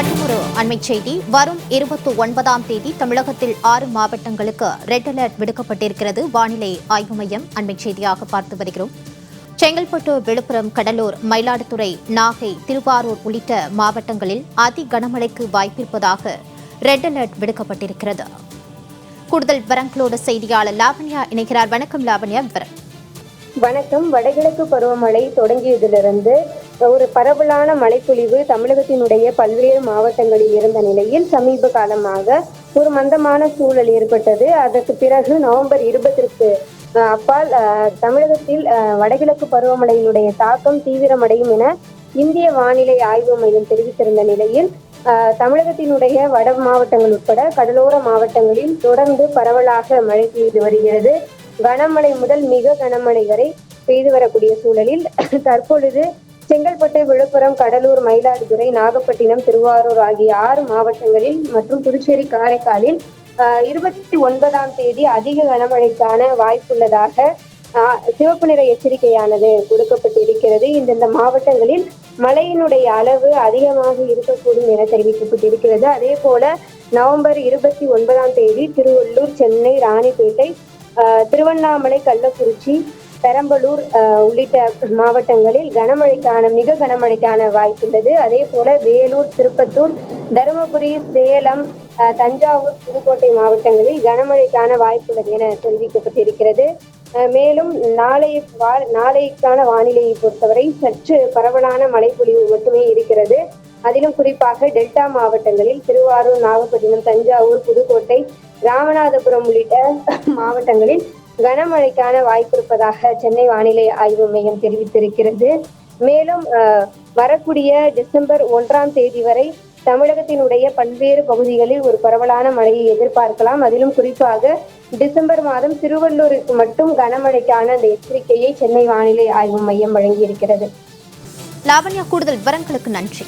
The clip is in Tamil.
மற்றொரு அண்மை செய்தி. வரும் இருபத்தி ஒன்பதாம் தேதி தமிழகத்தில் ஆறு மாவட்டங்களுக்கு ரெட் அலர்ட் விடுக்கப்பட்டிருக்கிறது. வானிலை ஆய்வு மையம் அண்மை செய்தியாக பார்த்து வருகிறோம். செங்கல்பட்டு விழுப்புரம் கடலூர் மயிலாடுதுறை நாகை திருவாரூர் உள்ளிட்ட மாவட்டங்களில் அதி கனமழைக்கு வாய்ப்பிருப்பதாக ரெட் அலர்ட் விடுக்கப்பட்டிருக்கிறது. கூடுதல் விவரங்களோடு செய்தியாளர் லாவண்யா இணைகிறார். வணக்கம் லாவண்யா விவரம். வணக்கம். வடகிழக்கு பருவமழை தொடங்கியதிலிருந்து ஒரு பரவலான மழைப்பொழிவு தமிழகத்தினுடைய பல்வேறு மாவட்டங்களில் இருந்த நிலையில் சமீப காலமாக ஒரு மந்தமான சூழல் ஏற்பட்டது. அதற்கு பிறகு நவம்பர் இருபத்திற்கு அப்பால் தமிழகத்தில் வடகிழக்கு பருவமழையினுடைய தாக்கம் தீவிரமடையும் என இந்திய வானிலை ஆய்வு மையம் தெரிவித்திருந்த நிலையில் தமிழகத்தினுடைய வட மாவட்டங்கள் உட்பட கடலோர மாவட்டங்களில் தொடர்ந்து பரவலாக மழை பெய்து வருகிறது. கனமழை முதல் மிக கனமழை வரை பெய்து வரக்கூடிய சூழலில் தற்பொழுது செங்கல்பட்டு விழுப்புரம் கடலூர் மயிலாடுதுறை நாகப்பட்டினம் திருவாரூர் ஆகிய ஆறு மாவட்டங்களில் மற்றும் புதுச்சேரி காரைக்காலில் இருபத்தி ஒன்பதாம் தேதி அதிக கனமழைக்கான வாய்ப்புள்ளதாக சிவப்பு நிற எச்சரிக்கையானது கொடுக்கப்பட்டிருக்கிறது. இந்தந்த மாவட்டங்களில் மழையினுடைய அளவு அதிகமாக இருக்கக்கூடும் என தெரிவிக்கப்பட்டிருக்கிறது. அதே போல நவம்பர் இருபத்தி ஒன்பதாம் தேதி திருவள்ளூர் சென்னை ராணிப்பேட்டை திருவண்ணாமலை கள்ளக்குறிச்சி பெரம்பலூர் உள்ளிட்ட மாவட்டங்களில் கனமழைக்கான மிக கனமழைக்கான வாய்ப்புள்ளது அதே போல வேலூர் திருப்பத்தூர் தருமபுரி சேலம் தஞ்சாவூர் புதுக்கோட்டை மாவட்டங்களில் கனமழைக்கான வாய்ப்புள்ளது என தெரிவிக்கப்பட்டிருக்கிறது. மேலும் நாளை வா- நாளைக்கான வானிலையை பொறுத்தவரை சற்று பரவலான மழைப்பொழிவு மட்டுமே இருக்கிறது. அதிலும் குறிப்பாக டெல்டா மாவட்டங்களில் திருவாரூர் நாகப்பட்டினம் தஞ்சாவூர் புதுக்கோட்டை ராமநாதபுரம் உள்ளிட்ட மாவட்டங்களில் கனமழைக்கான வாய்ப்பு இருப்பதாக சென்னை வானிலை ஆய்வு மையம் தெரிவித்திருக்கிறது. மேலும் வரக்கூடிய டிசம்பர் ஒன்றாம் தேதி வரை தமிழகத்தினுடைய பல்வேறு பகுதிகளில் ஒரு பரவலான மழையை எதிர்பார்க்கலாம். அதிலும் குறிப்பாக டிசம்பர் மாதம் திருவள்ளூருக்கு மட்டும் கனமழைக்கான அந்த எச்சரிக்கையை சென்னை வானிலை ஆய்வு மையம் வழங்கியிருக்கிறது. லாவண்யா கூடுதல் விவரங்களுக்கு நன்றி.